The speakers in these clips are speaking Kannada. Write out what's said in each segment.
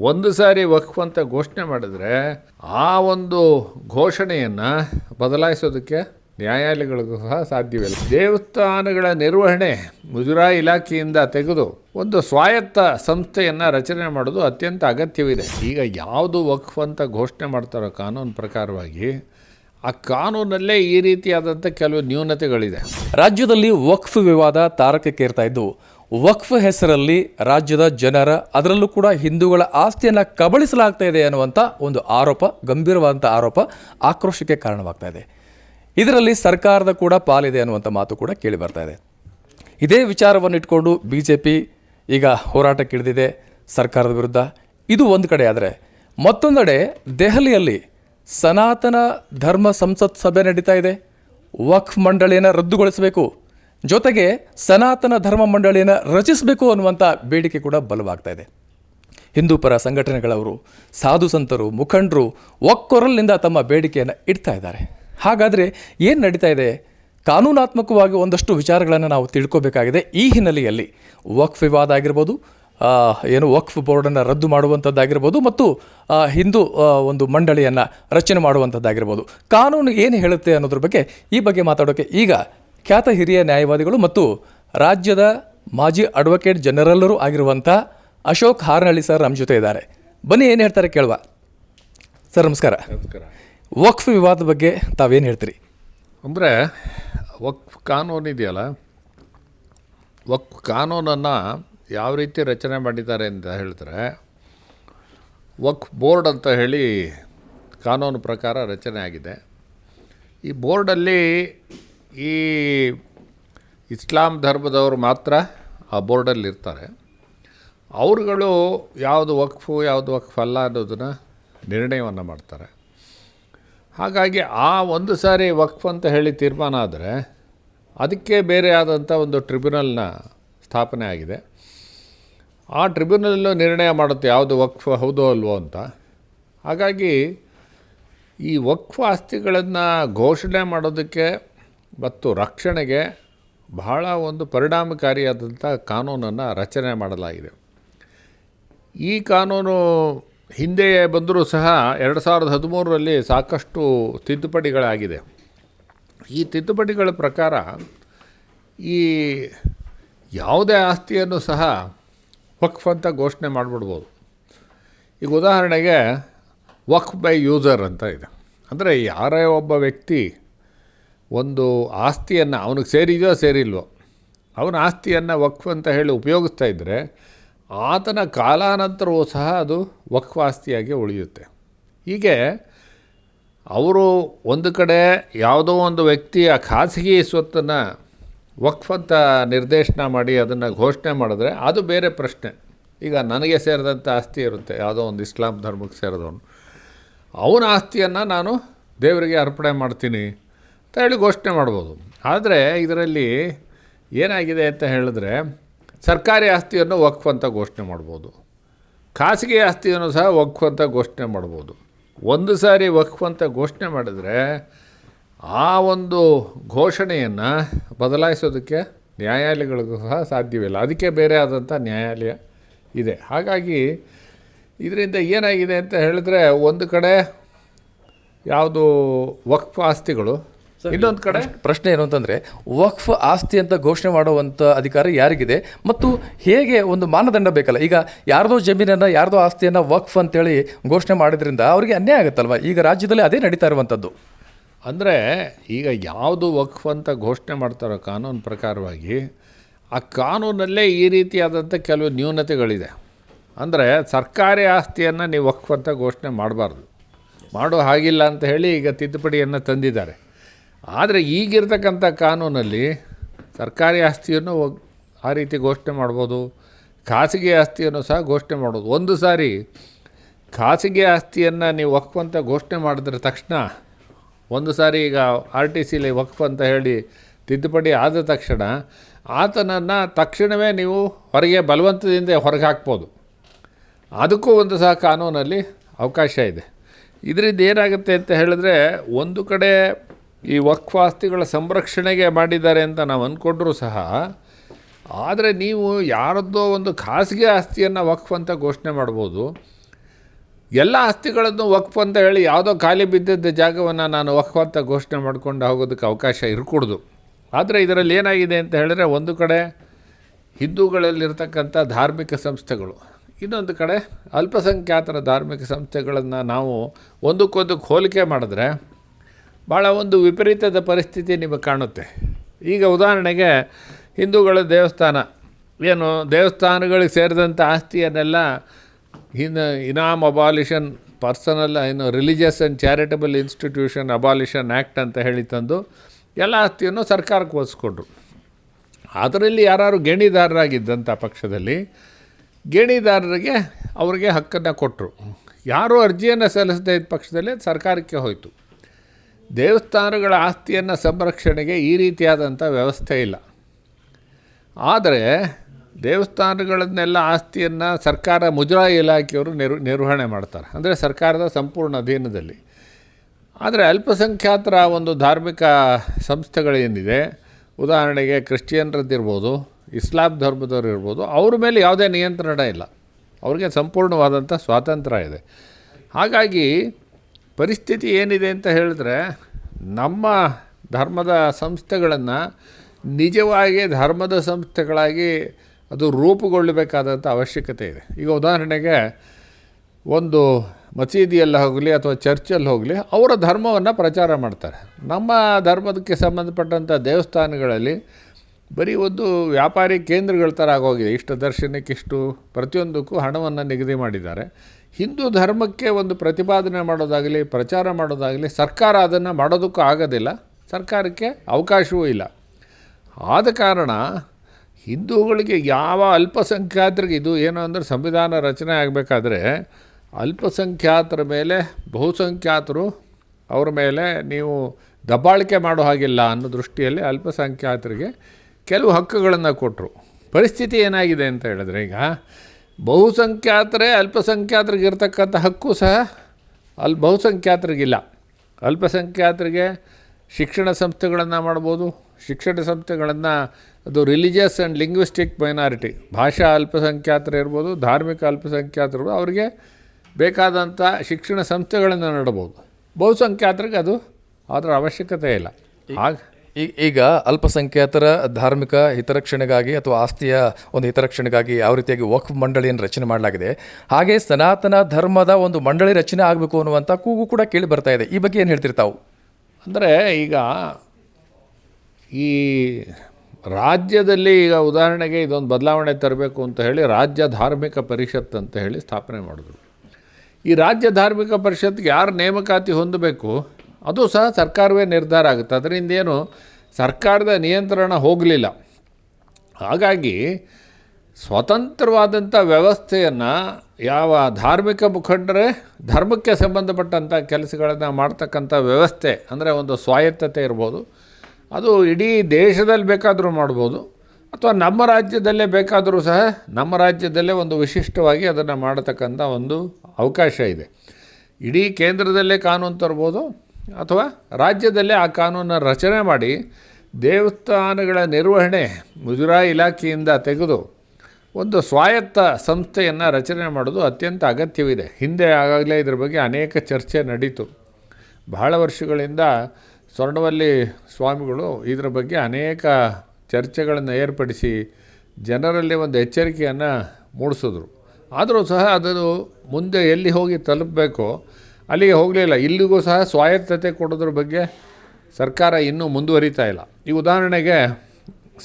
ಒಂದು ಸಾರಿ ವಕ್ಫ್ ಅಂತ ಘೋಷಣೆ ಮಾಡಿದ್ರೆ ಆ ಒಂದು ಘೋಷಣೆಯನ್ನು ಬದಲಾಯಿಸೋದಕ್ಕೆ ನ್ಯಾಯಾಲಯಗಳಿಗೂ ಸಹ ಸಾಧ್ಯವಿಲ್ಲ ದೇವಸ್ಥಾನಗಳ ನಿರ್ವಹಣೆ ಮುಜರಾಯಿ ಇಲಾಖೆಯಿಂದ ತೆಗೆದು ಒಂದು ಸ್ವಾಯತ್ತ ಸಂಸ್ಥೆಯನ್ನು ರಚನೆ ಮಾಡೋದು ಅತ್ಯಂತ ಅಗತ್ಯವಿದೆ. ಈಗ ಯಾವುದು ವಕ್ಫ್ ಅಂತ ಘೋಷಣೆ ಮಾಡ್ತಾರೋ ಕಾನೂನು ಪ್ರಕಾರವಾಗಿ ಆ ಕಾನೂನಲ್ಲೇ ಈ ರೀತಿಯಾದಂಥ ಕೆಲವು ನ್ಯೂನತೆಗಳಿದೆ. ರಾಜ್ಯದಲ್ಲಿ ವಕ್ಫ್ ವಿವಾದ ತಾರಕಕ್ಕೇರ್ತಾ ಇದ್ದು ವಕ್ಫ್ ಹೆಸರಲ್ಲಿ ರಾಜ್ಯದ ಜನರ, ಅದರಲ್ಲೂ ಕೂಡ ಹಿಂದೂಗಳ ಆಸ್ತಿಯನ್ನು ಕಬಳಿಸಲಾಗ್ತಾ ಇದೆ ಅನ್ನುವಂಥ ಒಂದು ಆರೋಪ ಗಂಭೀರವಾದಂಥ ಆರೋಪ ಆಕ್ರೋಶಕ್ಕೆ ಕಾರಣವಾಗ್ತಾ ಇದೆ. ಇದರಲ್ಲಿ ಸರ್ಕಾರದ ಕೂಡ ಪಾಲಿದೆ ಅನ್ನುವಂಥ ಮಾತು ಕೂಡ ಕೇಳಿ ಬರ್ತಾ ಇದೆ. ಇದೇ ವಿಚಾರವನ್ನು ಇಟ್ಕೊಂಡು ಬಿ ಜೆ ಪಿ ಈಗ ಹೋರಾಟಕ್ಕಿಳಿದಿದೆ ಸರ್ಕಾರದ ವಿರುದ್ಧ. ಇದು ಒಂದು ಕಡೆ ಆದರೆ ಮತ್ತೊಂದೆಡೆ ದೆಹಲಿಯಲ್ಲಿ ಸನಾತನ ಧರ್ಮ ಸಂಸತ್ ಸಭೆ ನಡೀತಾ ಇದೆ. ವಕ್ಫ್ ಮಂಡಳಿಯನ್ನು ರದ್ದುಗೊಳಿಸಬೇಕು. ಜೊತೆಗೆ ಸನಾತನ ಧರ್ಮ ಮಂಡಳಿಯನ್ನು ರಚಿಸಬೇಕು ಅನ್ನುವಂಥ ಬೇಡಿಕೆ ಕೂಡ ಬಲವಾಗ್ತಾ ಇದೆ. ಹಿಂದೂ ಪರ ಸಂಘಟನೆಗಳವರು, ಸಾಧು ಸಂತರು, ಮುಖಂಡರು ಒಕ್ಕೊರಲಿನಿಂದ ತಮ್ಮ ಬೇಡಿಕೆಯನ್ನು ಇಡ್ತಾ ಇದ್ದಾರೆ. ಹಾಗಾದರೆ ಏನು ನಡೀತಾ ಇದೆ? ಕಾನೂನಾತ್ಮಕವಾಗಿ ಒಂದಷ್ಟು ವಿಚಾರಗಳನ್ನು ನಾವು ತಿಳ್ಕೋಬೇಕಾಗಿದೆ. ಈ ಹಿನ್ನೆಲೆಯಲ್ಲಿ ವಕ್ಫ್ ವಿವಾದ ಆಗಿರ್ಬೋದು ಏನು ವಕ್ಫ್ ಬೋರ್ಡನ್ನು ರದ್ದು ಮಾಡುವಂಥದ್ದಾಗಿರ್ಬೋದು ಮತ್ತು ಹಿಂದೂ ಒಂದು ಮಂಡಳಿಯನ್ನು ರಚನೆ ಮಾಡುವಂಥದ್ದಾಗಿರ್ಬೋದು. ಕಾನೂನು ಏನು ಹೇಳುತ್ತೆ ಅನ್ನೋದ್ರ ಬಗ್ಗೆ ಈ ಬಗ್ಗೆ ಮಾತಾಡೋಕ್ಕೆ ಈಗ ಖ್ಯಾತ ಹಿರಿಯ ನ್ಯಾಯವಾದಿಗಳು ಮತ್ತು ರಾಜ್ಯದ ಮಾಜಿ ಅಡ್ವೊಕೇಟ್ ಜನರಲ್ಲರೂ ಆಗಿರುವಂಥ ಅಶೋಕ್ ಹಾರನಹಳ್ಳಿ ಸರ್ ನಮ್ಮ ಜೊತೆ ಇದ್ದಾರೆ. ಬನ್ನಿ ಏನು ಹೇಳ್ತಾರೆ ಕೇಳುವ. ಸರ್ ನಮಸ್ಕಾರ. ನಮಸ್ಕಾರ. ವಕ್ಫ್ ವಿವಾದ ಬಗ್ಗೆ ತಾವೇನು ಹೇಳ್ತೀರಿ? ಅಂದರೆ ವಕ್ಫ್ ಕಾನೂನು ಇದೆಯಲ್ಲ ವಕ್ಫ್ ಕಾನೂನನ್ನು ಯಾವ ರೀತಿ ರಚನೆ ಮಾಡಿದ್ದಾರೆ ಅಂತ ಹೇಳಿದ್ರೆ ವಕ್ಫ್ ಬೋರ್ಡ್ ಅಂತ ಹೇಳಿ ಕಾನೂನು ಪ್ರಕಾರ ರಚನೆ ಆಗಿದೆ. ಈ ಬೋರ್ಡಲ್ಲಿ ಈ ಇಸ್ಲಾಂ ಧರ್ಮದವರು ಮಾತ್ರ ಆ ಬೋರ್ಡಲ್ಲಿ ಇರ್ತಾರೆ ಅವರುಗಳು ಯಾವುದು ವಕ್ಫು, ಯಾವುದು ವಕ್ಫ್ ಅಲ್ಲ ಅನ್ನೋದನ್ನು ನಿರ್ಣಯವನ್ನು ಮಾಡ್ತಾರೆ. ಹಾಗಾಗಿ ಆ ಒಂದು ಸಾರಿ ವಕ್ಫ್ ಅಂತ ಹೇಳಿ ತೀರ್ಮಾನ ಆದರೆ ಅದಕ್ಕೆ ಬೇರೆ ಆದಂಥ ಒಂದು ಟ್ರಿಬ್ಯುನಲ್ನ ಸ್ಥಾಪನೆ ಆಗಿದೆ. ಆ ಟ್ರಿಬ್ಯುನಲ್ಲು ನಿರ್ಣಯ ಮಾಡುತ್ತೆ ಯಾವುದು ವಕ್ಫ್, ಹೌದೋ ಅಲ್ವೋ ಅಂತ. ಹಾಗಾಗಿ ಈ ವಕ್ಫ್ ಆಸ್ತಿಗಳನ್ನು ಘೋಷಣೆ ಮಾಡೋದಕ್ಕೆ ಮತ್ತು ರಕ್ಷಣೆಗೆ ಬಹಳ ಒಂದು ಪರಿಣಾಮಕಾರಿಯಾದಂಥ ಕಾನೂನನ್ನು ರಚನೆ ಮಾಡಲಾಗಿದೆ. ಈ ಕಾನೂನು ಹಿಂದೆ ಬಂದರೂ ಸಹ ಎರಡು ಸಾವಿರದ ಹದಿಮೂರರಲ್ಲಿ ಸಾಕಷ್ಟು ತಿದ್ದುಪಡಿಗಳಾಗಿದೆ. ಈ ತಿದ್ದುಪಡಿಗಳ ಪ್ರಕಾರ ಈ ಯಾವುದೇ ಆಸ್ತಿಯನ್ನು ಸಹ ವಕ್ಫ್ ಅಂತ ಘೋಷಣೆ ಮಾಡಿಬಿಡ್ಬೋದು. ಈಗ ಉದಾಹರಣೆಗೆ ವಕ್ಫ್ ಬೈ ಯೂಸರ್ ಅಂತ ಇದೆ. ಅಂದರೆ ಯಾರೇ ಒಬ್ಬ ವ್ಯಕ್ತಿ ಒಂದು ಆಸ್ತಿಯನ್ನು ಅವನಿಗೆ ಸೇರಿದೆಯೋ ಸೇರಿಲ್ವೋ, ಅವನ ಆಸ್ತಿಯನ್ನು ವಕ್ಫ್ ಅಂತ ಹೇಳಿ ಉಪಯೋಗಿಸ್ತಾ ಇದ್ದರೆ ಆತನ ಕಾಲಾನಂತರವೂ ಸಹ ಅದು ವಕ್ಫ್ ಆಸ್ತಿಯಾಗಿ ಉಳಿಯುತ್ತೆ. ಹೀಗೆ ಅವರು ಒಂದು ಕಡೆ ಯಾವುದೋ ಒಂದು ವ್ಯಕ್ತಿಯ ಖಾಸಗಿ ಸ್ವತ್ತನ್ನು ವಕ್ಫ್ ಅಂತ ನಿರ್ದೇಶನ ಮಾಡಿ ಅದನ್ನು ಘೋಷಣೆ ಮಾಡಿದ್ರೆ ಅದು ಬೇರೆ ಪ್ರಶ್ನೆ. ಈಗ ನನಗೆ ಸೇರಿದಂಥ ಆಸ್ತಿ ಇರುತ್ತೆ, ಯಾವುದೋ ಒಂದು ಇಸ್ಲಾಂ ಧರ್ಮಕ್ಕೆ ಸೇರಿದವನು. ಅವನ ಆಸ್ತಿಯನ್ನು ನಾನು ದೇವರಿಗೆ ಅರ್ಪಣೆ ಮಾಡ್ತೀನಿ. ಅಂತ ಹೇಳಿ ಘೋಷಣೆ ಮಾಡ್ಬೋದು. ಆದರೆ ಇದರಲ್ಲಿ ಏನಾಗಿದೆ ಅಂತ ಹೇಳಿದ್ರೆ ಸರ್ಕಾರಿ ಆಸ್ತಿಯನ್ನು ವಕ್ಫ್ ಅಂತ ಘೋಷಣೆ ಮಾಡ್ಬೋದು. ಖಾಸಗಿ ಆಸ್ತಿಯನ್ನು ಸಹ ವಕ್ಫ್ ಅಂತ ಘೋಷಣೆ ಮಾಡ್ಬೋದು. ಒಂದು ಸಾರಿ ವಕ್ಫ್ ಅಂತ ಘೋಷಣೆ ಮಾಡಿದರೆ ಆ ಒಂದು ಘೋಷಣೆಯನ್ನು ಬದಲಾಯಿಸೋದಕ್ಕೆ ನ್ಯಾಯಾಲಯಗಳಿಗೂ ಸಹ ಸಾಧ್ಯವಿಲ್ಲ. ಅದಕ್ಕೆ ಬೇರೆ ಆದಂಥ ನ್ಯಾಯಾಲಯ ಇದೆ. ಹಾಗಾಗಿ ಇದರಿಂದ ಏನಾಗಿದೆ ಅಂತ ಹೇಳಿದ್ರೆ ಒಂದು ಕಡೆ ಯಾವುದು ವಕ್ಫ್ ಆಸ್ತಿಗಳು ಇನ್ನೊಂದು ಕಡೆ? ಪ್ರಶ್ನೆ ಏನು ಅಂತಂದರೆ ವಕ್ಫ್ ಆಸ್ತಿ ಅಂತ ಘೋಷಣೆ ಮಾಡುವಂಥ ಅಧಿಕಾರ ಯಾರಿಗಿದೆ ಮತ್ತು ಹೇಗೆ ಒಂದು ಮಾನದಂಡ ಬೇಕಲ್ಲ? ಈಗ ಯಾರ್ದೋ ಜಮೀನನ್ನು ಯಾರ್ದೋ ಆಸ್ತಿಯನ್ನು ವಕ್ಫ್ ಅಂತೇಳಿ ಘೋಷಣೆ ಮಾಡಿದ್ರಿಂದ ಅವರಿಗೆ ಅನ್ಯಾಯ ಆಗುತ್ತಲ್ವ? ಈಗ ರಾಜ್ಯದಲ್ಲಿ ಅದೇ ನಡೀತಾ ಇರುವಂಥದ್ದು ಅಂದರೆ ಈಗ ಯಾವುದು ವಕ್ಫ್ ಅಂತ ಘೋಷಣೆ ಮಾಡ್ತಾರೋ ಕಾನೂನು ಪ್ರಕಾರವಾಗಿ ಆ ಕಾನೂನಲ್ಲೇ ಈ ರೀತಿಯಾದಂಥ ಕೆಲವು ನ್ಯೂನತೆಗಳಿದೆ. ಅಂದರೆ ಸರ್ಕಾರಿ ಆಸ್ತಿಯನ್ನು ನೀವು ವಕ್ಫ್ ಅಂತ ಘೋಷಣೆ ಮಾಡಬಾರ್ದು. ಮಾಡೋ ಹಾಗಿಲ್ಲ ಅಂತ ಹೇಳಿ ಈಗ ತಿದ್ದುಪಡಿಯನ್ನು ತಂದಿದ್ದಾರೆ. ಆದರೆ ಈಗಿರ್ತಕ್ಕಂಥ ಕಾನೂನಲ್ಲಿ ಸರ್ಕಾರಿ ಆಸ್ತಿಯನ್ನು ಆ ರೀತಿ ಘೋಷಣೆ ಮಾಡ್ಬೋದು, ಖಾಸಗಿ ಆಸ್ತಿಯನ್ನು ಸಹ ಘೋಷಣೆ ಮಾಡ್ಬೋದು. ಒಂದು ಸಾರಿ ಖಾಸಗಿ ಆಸ್ತಿಯನ್ನು ನೀವು ವಕ್ಫ್ ಅಂತ ಘೋಷಣೆ ಮಾಡಿದ್ರ ತಕ್ಷಣ, ಒಂದು ಸಾರಿ ಈಗ ಆರ್ ಟಿ ಸಿಲಿ ವಕ್ಫ್ ಅಂತ ಹೇಳಿ ತಿದ್ದುಪಡಿ ಆದ ತಕ್ಷಣ ಆತನನ್ನು ತಕ್ಷಣವೇ ನೀವು ಹೊರಗೆ ಬಲವಂತದಿಂದ ಹೊರಗೆ ಹಾಕ್ಬೋದು. ಅದಕ್ಕೂ ಒಂದು ಸಹ ಕಾನೂನಲ್ಲಿ ಅವಕಾಶ ಇದೆ. ಇದರಿಂದ ಏನಾಗುತ್ತೆ ಅಂತ ಹೇಳಿದ್ರೆ ಒಂದು ಕಡೆ ಈ ವಕ್ಫ್ ಆಸ್ತಿಗಳ ಸಂರಕ್ಷಣೆಗೆ ಮಾಡಿದ್ದಾರೆ ಅಂತ ನಾವು ಅಂದ್ಕೊಂಡ್ರೂ ಸಹ, ಆದರೆ ನೀವು ಯಾರದ್ದೋ ಒಂದು ಖಾಸಗಿ ಆಸ್ತಿಯನ್ನು ವಕ್ಫ್ ಅಂತ ಘೋಷಣೆ ಮಾಡ್ಬೋದು. ಎಲ್ಲ ಆಸ್ತಿಗಳನ್ನು ವಕ್ಫ್ ಅಂತ ಹೇಳಿ ಯಾವುದೋ ಖಾಲಿ ಬಿದ್ದಿದ್ದ ಜಾಗವನ್ನು ನಾನು ವಕ್ಫ್ ಅಂತ ಘೋಷಣೆ ಮಾಡ್ಕೊಂಡು ಹೋಗೋದಕ್ಕೆ ಅವಕಾಶ ಇರಕೂಡ್ದು. ಆದರೆ ಇದರಲ್ಲಿ ಏನಾಗಿದೆ ಅಂತ ಹೇಳಿದ್ರೆ ಒಂದು ಕಡೆ ಹಿಂದೂಗಳಲ್ಲಿರ್ತಕ್ಕಂಥ ಧಾರ್ಮಿಕ ಸಂಸ್ಥೆಗಳು, ಇನ್ನೊಂದು ಕಡೆ ಅಲ್ಪಸಂಖ್ಯಾತರ ಧಾರ್ಮಿಕ ಸಂಸ್ಥೆಗಳನ್ನು ನಾವು ಒಂದಕ್ಕೊಂದಕ್ಕೆ ಹೋಲಿಕೆ ಮಾಡಿದ್ರೆ ಭಾಳ ಒಂದು ವಿಪರೀತದ ಪರಿಸ್ಥಿತಿ ನಿಮಗೆ ಕಾಣುತ್ತೆ. ಈಗ ಉದಾಹರಣೆಗೆ ಹಿಂದೂಗಳ ದೇವಸ್ಥಾನ. ಏನು ದೇವಸ್ಥಾನಗಳಿಗೆ ಸೇರಿದಂಥ ಆಸ್ತಿಯನ್ನೆಲ್ಲ ಇನ್ನು ಇನಾಮ್ ಅಬಾಲಿಷನ್ ಪರ್ಸನಲ್ ಏನು religious and charitable institution abolition act ಅಂತ ಹೇಳಿ ತಂದು ಎಲ್ಲ ಆಸ್ತಿಯನ್ನು ಸರ್ಕಾರಕ್ಕೆ ಒಲಿಸ್ಕೊಂಡ್ರು ಅದರಲ್ಲಿ ಯಾರು ಗೇಣಿದಾರರಾಗಿದ್ದಂಥ ಪಕ್ಷದಲ್ಲಿ ಗೇಣಿದಾರರಿಗೆ ಅವರಿಗೆ ಹಕ್ಕನ್ನು ಕೊಟ್ಟರು ಯಾರೂ ಅರ್ಜಿಯನ್ನು ಸಲ್ಲಿಸದೇ ಇದ್ದ ಪಕ್ಷದಲ್ಲಿ ಸರ್ಕಾರಕ್ಕೆ ಹೋಯಿತು. ದೇವಸ್ಥಾನಗಳ ಆಸ್ತಿಯನ್ನು ಸಂರಕ್ಷಣೆಗೆ ಈ ರೀತಿಯಾದಂಥ ವ್ಯವಸ್ಥೆ ಇಲ್ಲ. ಆದರೆ ದೇವಸ್ಥಾನಗಳನ್ನೆಲ್ಲ ಆಸ್ತಿಯನ್ನು ಸರ್ಕಾರ ಮುಜರಾ ಇಲಾಖೆಯವರು ನಿರ್ ನಿರ್ವಹಣೆ ಮಾಡ್ತಾರೆ. ಅಂದರೆ ಸರ್ಕಾರದ ಸಂಪೂರ್ಣ ಅಧೀನದಲ್ಲಿ. ಆದರೆ ಅಲ್ಪಸಂಖ್ಯಾತರ ಒಂದು ಧಾರ್ಮಿಕ ಸಂಸ್ಥೆಗಳೇನಿದೆ ಉದಾಹರಣೆಗೆ ಕ್ರಿಶ್ಚಿಯನ್ರದ್ದಿರ್ಬೋದು ಇಸ್ಲಾಂ ಧರ್ಮದವ್ರು ಇರ್ಬೋದು, ಅವ್ರ ಮೇಲೆ ಯಾವುದೇ ನಿಯಂತ್ರಣ ಇಲ್ಲ. ಅವ್ರಿಗೆ ಸಂಪೂರ್ಣವಾದಂಥ ಸ್ವಾತಂತ್ರ್ಯ ಇದೆ. ಹಾಗಾಗಿ ಪರಿಸ್ಥಿತಿ ಏನಿದೆ ಅಂತ ಹೇಳಿದ್ರೆ ನಮ್ಮ ಧರ್ಮದ ಸಂಸ್ಥೆಗಳನ್ನು ನಿಜವಾಗಿ ಧರ್ಮದ ಸಂಸ್ಥೆಗಳಾಗಿ ಅದು ರೂಪುಗೊಳ್ಳಬೇಕಾದಂಥ ಅವಶ್ಯಕತೆ ಇದೆ. ಈಗ ಉದಾಹರಣೆಗೆ ಒಂದು ಮಸೀದಿಯಲ್ಲಿ ಹೋಗಲಿ ಅಥವಾ ಚರ್ಚಲ್ಲಿ ಹೋಗಲಿ ಅವರ ಧರ್ಮವನ್ನು ಪ್ರಚಾರ ಮಾಡ್ತಾರೆ. ನಮ್ಮ ಧರ್ಮದಕ್ಕೆ ಸಂಬಂಧಪಟ್ಟಂಥ ದೇವಸ್ಥಾನಗಳಲ್ಲಿ ಬರೀ ಒಂದು ವ್ಯಾಪಾರಿ ಕೇಂದ್ರಗಳ ಥರ ಆಗೋಗಿದೆ. ಇಷ್ಟು ದರ್ಶನಕ್ಕೆ ಇಷ್ಟು ಪ್ರತಿಯೊಂದಕ್ಕೂ ಹಣವನ್ನು ನಿಗದಿ ಮಾಡಿದ್ದಾರೆ. ಹಿಂದೂ ಧರ್ಮಕ್ಕೆ ಒಂದು ಪ್ರತಿಪಾದನೆ ಮಾಡೋದಾಗಲಿ, ಪ್ರಚಾರ ಮಾಡೋದಾಗಲಿ, ಸರ್ಕಾರ ಅದನ್ನು ಮಾಡೋದಕ್ಕೂ ಆಗೋದಿಲ್ಲ. ಸರ್ಕಾರಕ್ಕೆ ಅವಕಾಶವೂ ಇಲ್ಲ. ಆದ ಕಾರಣ ಹಿಂದೂಗಳಿಗೆ ಯಾವ ಅಲ್ಪಸಂಖ್ಯಾತರಿಗೆ ಇದು ಏನು ಅಂದರೆ ಸಂವಿಧಾನ ರಚನೆ ಆಗಬೇಕಾದ್ರೆ ಅಲ್ಪಸಂಖ್ಯಾತರ ಮೇಲೆ ಬಹುಸಂಖ್ಯಾತರು ಅವರ ಮೇಲೆ ನೀವು ದಬ್ಬಾಳಿಕೆ ಮಾಡೋ ಹಾಗಿಲ್ಲ ಅನ್ನೋ ದೃಷ್ಟಿಯಲ್ಲಿ ಅಲ್ಪಸಂಖ್ಯಾತರಿಗೆ ಕೆಲವು ಹಕ್ಕುಗಳನ್ನು ಕೊಟ್ಟರು ಪರಿಸ್ಥಿತಿ ಏನಾಗಿದೆ ಅಂತ ಹೇಳಿದ್ರೆ ಈಗ ಬಹುಸಂಖ್ಯಾತರೇ ಅಲ್ಪಸಂಖ್ಯಾತರಿಗೆ ಇರ್ತಕ್ಕಂಥ ಹಕ್ಕು ಸಹ ಅಲ್ಲಿ ಬಹುಸಂಖ್ಯಾತರಿಗಿಲ್ಲ. ಅಲ್ಪಸಂಖ್ಯಾತರಿಗೆ ಶಿಕ್ಷಣ ಸಂಸ್ಥೆಗಳನ್ನು ಮಾಡ್ಬೋದು. ಶಿಕ್ಷಣ ಸಂಸ್ಥೆಗಳನ್ನು ಅದು ರಿಲಿಜಿಯಸ್ ಆ್ಯಂಡ್ ಲಿಂಗ್ವಿಸ್ಟಿಕ್ ಮೈನಾರಿಟಿ ಭಾಷಾ ಅಲ್ಪಸಂಖ್ಯಾತರು ಇರ್ಬೋದು ಧಾರ್ಮಿಕ ಅಲ್ಪಸಂಖ್ಯಾತರು ಅವರಿಗೆ ಬೇಕಾದಂಥ ಶಿಕ್ಷಣ ಸಂಸ್ಥೆಗಳನ್ನು ನೆಡ್ಬೋದು. ಬಹುಸಂಖ್ಯಾತರಿಗೆ ಅದು ಅದರ ಅವಶ್ಯಕತೆ ಇಲ್ಲ. ಆಗ ಈಗ ಅಲ್ಪಸಂಖ್ಯಾತರ ಧಾರ್ಮಿಕ ಹಿತರಕ್ಷಣೆಗಾಗಿ ಅಥವಾ ಆಸ್ತಿಯ ಒಂದು ಹಿತರಕ್ಷಣೆಗಾಗಿ ಯಾವ ರೀತಿಯಾಗಿ ವಕ್ಫ್ ಮಂಡಳಿಯನ್ನು ರಚನೆ ಮಾಡಲಾಗಿದೆ, ಹಾಗೆ ಸನಾತನ ಧರ್ಮದ ಒಂದು ಮಂಡಳಿ ರಚನೆ ಆಗಬೇಕು ಅನ್ನುವಂಥ ಕೂಗು ಕೂಡ ಕೇಳಿ ಬರ್ತಾ ಇದೆ. ಈ ಬಗ್ಗೆ ಏನು ಹೇಳ್ತೀರಿ ತಾವು? ಅಂದರೆ ಈಗ ಈ ರಾಜ್ಯದಲ್ಲಿ ಈಗ ಉದಾಹರಣೆಗೆ ಇದೊಂದು ಬದಲಾವಣೆ ತರಬೇಕು ಅಂತ ಹೇಳಿ ರಾಜ್ಯ ಧಾರ್ಮಿಕ ಪರಿಷತ್ ಅಂತ ಹೇಳಿ ಸ್ಥಾಪನೆ ಮಾಡಿದ್ರು. ಈ ರಾಜ್ಯ ಧಾರ್ಮಿಕ ಪರಿಷತ್ಗೆ ಯಾರು ನೇಮಕಾತಿ ಹೊಂದಬೇಕು? ಅದು ಸಹ ಸರ್ಕಾರವೇ ನಿರ್ಧಾರ ಆಗುತ್ತೆ. ಅದರಿಂದ ಏನು ಸರ್ಕಾರದ ನಿಯಂತ್ರಣ ಹೋಗಲಿಲ್ಲ. ಹಾಗಾಗಿ ಸ್ವತಂತ್ರವಾದಂಥ ವ್ಯವಸ್ಥೆಯನ್ನು ಯಾವ ಧಾರ್ಮಿಕ ಮುಖಂಡರೇ, ಧರ್ಮಕ್ಕೆ ಸಂಬಂಧಪಟ್ಟಂಥ ಕೆಲಸಗಳನ್ನು ಮಾಡ್ತಕ್ಕಂಥ ವ್ಯವಸ್ಥೆ ಅಂದರೆ ಒಂದು ಸ್ವಾಯತ್ತತೆ ಇರ್ಬೋದು. ಅದು ಇಡೀ ದೇಶದಲ್ಲಿ ಬೇಕಾದರೂ ಮಾಡ್ಬೋದು. ಅಥವಾ ನಮ್ಮ ರಾಜ್ಯದಲ್ಲೇ ಬೇಕಾದರೂ ಸಹ ನಮ್ಮ ರಾಜ್ಯದಲ್ಲೇ ಒಂದು ವಿಶಿಷ್ಟವಾಗಿ ಅದನ್ನು ಮಾಡತಕ್ಕಂಥ ಒಂದು ಅವಕಾಶ ಇದೆ. ಇಡೀ ಕೇಂದ್ರದಲ್ಲೇ ಕಾನೂನು ತರ್ಬೋದು ಅಥವಾ ರಾಜ್ಯದಲ್ಲೇ ಆ ಕಾನೂನನ್ನು ರಚನೆ ಮಾಡಿ ದೇವಸ್ಥಾನಗಳ ನಿರ್ವಹಣೆ ಮುಜುರಾಯಿ ಇಲಾಖೆಯಿಂದ ತೆಗೆದು ಒಂದು ಸ್ವಾಯತ್ತ ಸಂಸ್ಥೆಯನ್ನು ರಚನೆ ಮಾಡೋದು ಅತ್ಯಂತ ಅಗತ್ಯವಿದೆ. ಹಿಂದೆ ಆಗಾಗಲೇ ಇದ್ರ ಬಗ್ಗೆ ಅನೇಕ ಚರ್ಚೆ ನಡೀತು. ಬಹಳ ವರ್ಷಗಳಿಂದ ಸ್ವರ್ಣವಲ್ಲಿ ಸ್ವಾಮಿಗಳು ಇದರ ಬಗ್ಗೆ ಅನೇಕ ಚರ್ಚೆಗಳನ್ನು ಏರ್ಪಡಿಸಿ ಜನರಲ್ಲಿ ಒಂದು ಎಚ್ಚರಿಕೆಯನ್ನು ಮೂಡಿಸಿದ್ರು. ಆದರೂ ಸಹ ಅದನ್ನು ಮುಂದೆ ಎಲ್ಲಿ ಹೋಗಿ ತಲುಪಬೇಕೋ ಅಲ್ಲಿಗೆ ಹೋಗಲಿಲ್ಲ ಇಲ್ಲಿಗೂ ಸಹ ಸ್ವಾಯತ್ತತೆ ಕೊಡೋದ್ರ ಬಗ್ಗೆ ಸರ್ಕಾರ ಇನ್ನೂ ಮುಂದುವರಿತಾ ಇಲ್ಲ. ಈ ಉದಾಹರಣೆಗೆ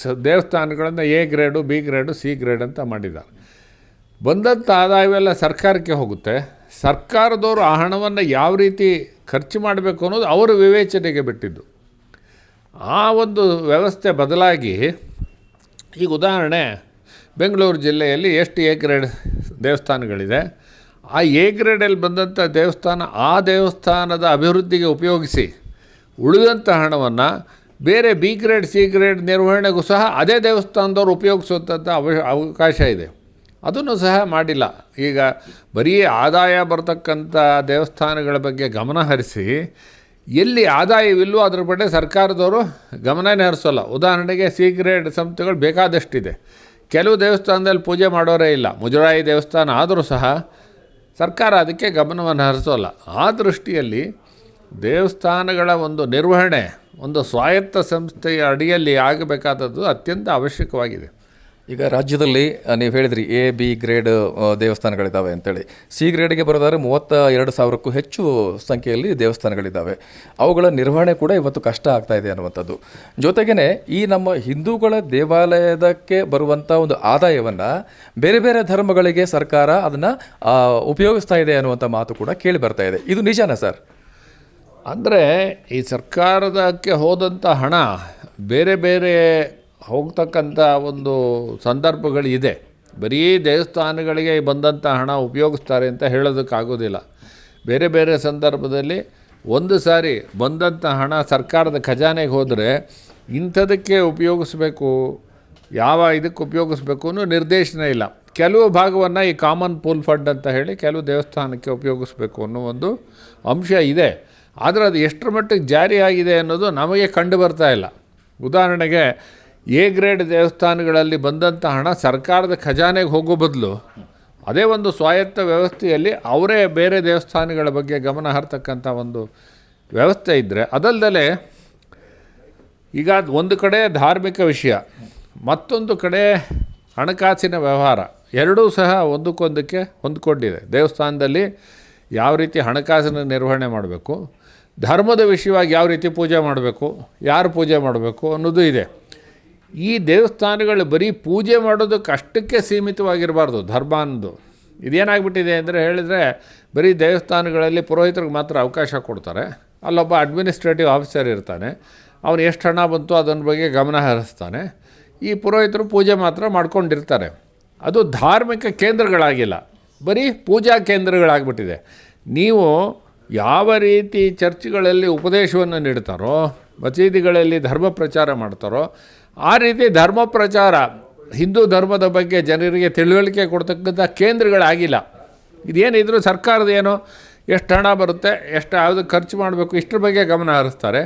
ಸ ದೇವಸ್ಥಾನಗಳನ್ನು A grade, B grade, C grade ಅಂತ ಮಾಡಿದ್ದಾರೆ. ಬಂದಂಥ ಆದಾಯವೆಲ್ಲ ಸರ್ಕಾರಕ್ಕೆ ಹೋಗುತ್ತೆ. ಸರ್ಕಾರದವರು ಆ ಹಣವನ್ನು ಯಾವ ರೀತಿ ಖರ್ಚು ಮಾಡಬೇಕು ಅನ್ನೋದು ಅವರ ವಿವೇಚನೆಗೆ ಬಿಟ್ಟಿದ್ದು. ಆ ಒಂದು ವ್ಯವಸ್ಥೆ ಬದಲಾಗಿ ಈಗ ಉದಾಹರಣೆ, ಬೆಂಗಳೂರು ಜಿಲ್ಲೆಯಲ್ಲಿ ಎಷ್ಟು ಎ ಗ್ರೇಡ್ ದೇವಸ್ಥಾನಗಳಿದೆ? ಆ ಎ ಗ್ರೇಡಲ್ಲಿ ಬಂದಂಥ ದೇವಸ್ಥಾನ, ಆ ದೇವಸ್ಥಾನದ ಅಭಿವೃದ್ಧಿಗೆ ಉಪಯೋಗಿಸಿ ಉಳಿದಂಥ ಹಣವನ್ನು ಬೇರೆ ಬಿ ಗ್ರೇಡ್, ಸಿ ಗ್ರೇಡ್ ನಿರ್ವಹಣೆಗೂ ಸಹ ಅದೇ ದೇವಸ್ಥಾನದವ್ರು ಉಪಯೋಗಿಸುವಂಥ ಅವ ಅವಕಾಶ ಇದೆ. ಅದನ್ನು ಸಹ ಮಾಡಿಲ್ಲ. ಈಗ ಬರೀ ಆದಾಯ ಬರತಕ್ಕಂಥ ದೇವಸ್ಥಾನಗಳ ಬಗ್ಗೆ ಗಮನ ಹರಿಸಿ, ಎಲ್ಲಿ ಆದಾಯವಿಲ್ಲವೋ ಅದ್ರ ಬಗ್ಗೆ ಸರ್ಕಾರದವರು ಗಮನನೇ ಹರಿಸೋಲ್ಲ ಉದಾಹರಣೆಗೆ ಸಿ ಗ್ರೇಡ್ ಸಂಸ್ಥೆಗಳು ಬೇಕಾದಷ್ಟಿದೆ. ಕೆಲವು ದೇವಸ್ಥಾನದಲ್ಲಿ ಪೂಜೆ ಮಾಡೋರೇ ಇಲ್ಲ. ಮುಜರಾಯಿ ದೇವಸ್ಥಾನ ಆದರೂ ಸಹ ಸರ್ಕಾರ ಅದಕ್ಕೆ ಗಮನವನ್ನು ಹರಿಸೋಲ್ಲ. ಆ ದೃಷ್ಟಿಯಲ್ಲಿ ದೇವಸ್ಥಾನಗಳ ಒಂದು ನಿರ್ವಹಣೆ, ಒಂದು ಸ್ವಾಯತ್ತ ಸಂಸ್ಥೆಯ ಅಡಿಯಲ್ಲಿ ಆಗಬೇಕಾದದ್ದು ಅತ್ಯಂತ ಅವಶ್ಯಕವಾಗಿದೆ. ಈಗ ರಾಜ್ಯದಲ್ಲಿ ನೀವು ಹೇಳಿದ್ರಿ ಎ ಬಿ ಗ್ರೇಡ್ ದೇವಸ್ಥಾನಗಳಿದ್ದಾವೆ ಅಂತೇಳಿ. ಸಿ ಗ್ರೇಡ್ಗೆ ಬರೋದಾದ್ರೆ ಮೂವತ್ತ ಎರಡು ಸಾವಿರಕ್ಕೂ ಹೆಚ್ಚು ಸಂಖ್ಯೆಯಲ್ಲಿ ದೇವಸ್ಥಾನಗಳಿದ್ದಾವೆ ಅವುಗಳ ನಿರ್ವಹಣೆ ಕೂಡ ಇವತ್ತು ಕಷ್ಟ ಆಗ್ತಾ ಇದೆ ಅನ್ನುವಂಥದ್ದು. ಜೊತೆಗೇ ಈ ನಮ್ಮ ಹಿಂದೂಗಳ ದೇವಾಲಯದಕ್ಕೆ ಬರುವಂಥ ಒಂದು ಆದಾಯವನ್ನು ಬೇರೆ ಬೇರೆ ಧರ್ಮಗಳಿಗೆ ಸರ್ಕಾರ ಅದನ್ನು ಉಪಯೋಗಿಸ್ತಾ ಇದೆ ಅನ್ನುವಂಥ ಮಾತು ಕೂಡ ಕೇಳಿ ಬರ್ತಾ ಇದೆ. ಇದು ನಿಜಾನಾ ಸರ್? ಅಂದರೆ ಈ ಸರ್ಕಾರದಕ್ಕೆ ಹೋದಂಥ ಹಣ ಬೇರೆ ಬೇರೆ ಹೋಗ್ತಕ್ಕಂಥ ಒಂದು ಸಂದರ್ಭಗಳಿದೆ. ಬರೀ ದೇವಸ್ಥಾನಗಳಿಗೆ ಬಂದಂಥ ಹಣ ಉಪಯೋಗಿಸ್ತಾರೆ ಅಂತ ಹೇಳೋದಕ್ಕಾಗೋದಿಲ್ಲ. ಬೇರೆ ಬೇರೆ ಸಂದರ್ಭದಲ್ಲಿ ಒಂದು ಸಾರಿ ಬಂದಂಥ ಹಣ ಸರ್ಕಾರದ ಖಜಾನೆಗೆ ಹೋದರೆ ಇಂಥದಕ್ಕೆ ಉಪಯೋಗಿಸ್ಬೇಕು, ಯಾವ ಇದಕ್ಕೆ ಉಪಯೋಗಿಸ್ಬೇಕು ಅನ್ನೋ ನಿರ್ದೇಶನ ಇಲ್ಲ. ಕೆಲವು ಭಾಗವನ್ನು ಈ ಕಾಮನ್ ಪೂಲ್ ಫಂಡ್ ಅಂತ ಹೇಳಿ ಕೆಲವು ದೇವಸ್ಥಾನಕ್ಕೆ ಉಪಯೋಗಿಸ್ಬೇಕು ಅನ್ನೋ ಒಂದು ಅಂಶ ಇದೆ. ಆದರೆ ಅದು ಎಷ್ಟರ ಮಟ್ಟಿಗೆ ಜಾರಿಯಾಗಿದೆ ಅನ್ನೋದು ನಮಗೆ ಕಂಡು ಬರ್ತಾ ಇಲ್ಲ. ಉದಾಹರಣೆಗೆ ಎ ಗ್ರೇಡ್ ದೇವಸ್ಥಾನಗಳಲ್ಲಿ ಬಂದಂಥ ಹಣ ಸರ್ಕಾರದ ಖಜಾನೆಗೆ ಹೋಗೋ ಬದಲು ಅದೇ ಒಂದು ಸ್ವಾಯತ್ತ ವ್ಯವಸ್ಥೆಯಲ್ಲಿ ಅವರೇ ಬೇರೆ ದೇವಸ್ಥಾನಗಳ ಬಗ್ಗೆ ಗಮನ ಹರ್ತಕ್ಕಂಥ ಒಂದು ವ್ಯವಸ್ಥೆ ಇದ್ದರೆ ಅದಲ್ಲದೆ ಈಗ ಒಂದು ಕಡೆ ಧಾರ್ಮಿಕ ವಿಷಯ, ಮತ್ತೊಂದು ಕಡೆ ಹಣಕಾಸಿನ ವ್ಯವಹಾರ, ಎರಡೂ ಸಹ ಒಂದಕ್ಕೊಂದಕ್ಕೆ ಹೊಂದಿಕೊಂಡಿದೆ. ದೇವಸ್ಥಾನದಲ್ಲಿ ಯಾವ ರೀತಿ ಹಣಕಾಸಿನ ನಿರ್ವಹಣೆ ಮಾಡಬೇಕು, ಧರ್ಮದ ವಿಷಯವಾಗಿ ಯಾವ ರೀತಿ ಪೂಜೆ ಮಾಡಬೇಕು, ಯಾರು ಪೂಜೆ ಮಾಡಬೇಕು ಅನ್ನೋದು ಇದೆ. ಈ ದೇವಸ್ಥಾನಗಳು ಬರೀ ಪೂಜೆ ಮಾಡೋದಕ್ಕೆ ಅಷ್ಟಕ್ಕೆ ಸೀಮಿತವಾಗಿರಬಾರ್ದು ಧರ್ಮ ಅನ್ನೋದು ಇದೇನಾಗ್ಬಿಟ್ಟಿದೆ ಅಂದರೆ ಹೇಳಿದರೆ ಬರೀ ದೇವಸ್ಥಾನಗಳಲ್ಲಿ ಪುರೋಹಿತರಿಗೆ ಮಾತ್ರ ಅವಕಾಶ ಕೊಡ್ತಾರೆ. ಅಲ್ಲೊಬ್ಬ ಅಡ್ಮಿನಿಸ್ಟ್ರೇಟಿವ್ ಆಫೀಸರ್ ಇರ್ತಾನೆ, ಅವನು ಎಷ್ಟು ಹಣ ಬಂತು ಅದನ್ನ ಬಗ್ಗೆ ಗಮನ ಹರಿಸ್ತಾನೆ. ಈ ಪುರೋಹಿತರು ಪೂಜೆ ಮಾತ್ರ ಮಾಡ್ಕೊಂಡಿರ್ತಾರೆ. ಅದು ಧಾರ್ಮಿಕ ಕೇಂದ್ರಗಳಾಗಿಲ್ಲ, ಬರೀ ಪೂಜಾ ಕೇಂದ್ರಗಳಾಗ್ಬಿಟ್ಟಿದೆ. ನೀವು ಯಾವ ರೀತಿ ಚರ್ಚ್ಗಳಲ್ಲಿ ಉಪದೇಶವನ್ನು ನೀಡ್ತಾರೋ, ಮಸೀದಿಗಳಲ್ಲಿ ಧರ್ಮ ಪ್ರಚಾರ ಮಾಡ್ತಾರೋ ಆ ರೀತಿ ಧರ್ಮ ಪ್ರಚಾರ, ಹಿಂದೂ ಧರ್ಮದ ಬಗ್ಗೆ ಜನರಿಗೆ ತಿಳುವಳಿಕೆ ಕೊಡ್ತಕ್ಕಂಥ ಕೇಂದ್ರಗಳಾಗಿಲ್ಲ. ಇದೇನಿದ್ರು ಸರ್ಕಾರದ ಏನು ಎಷ್ಟು ಹಣ ಬರುತ್ತೆ, ಎಷ್ಟು ಯಾವುದು ಖರ್ಚು ಮಾಡಬೇಕು, ಇಷ್ಟರ ಬಗ್ಗೆ ಗಮನ ಹರಿಸ್ತಾರೆ.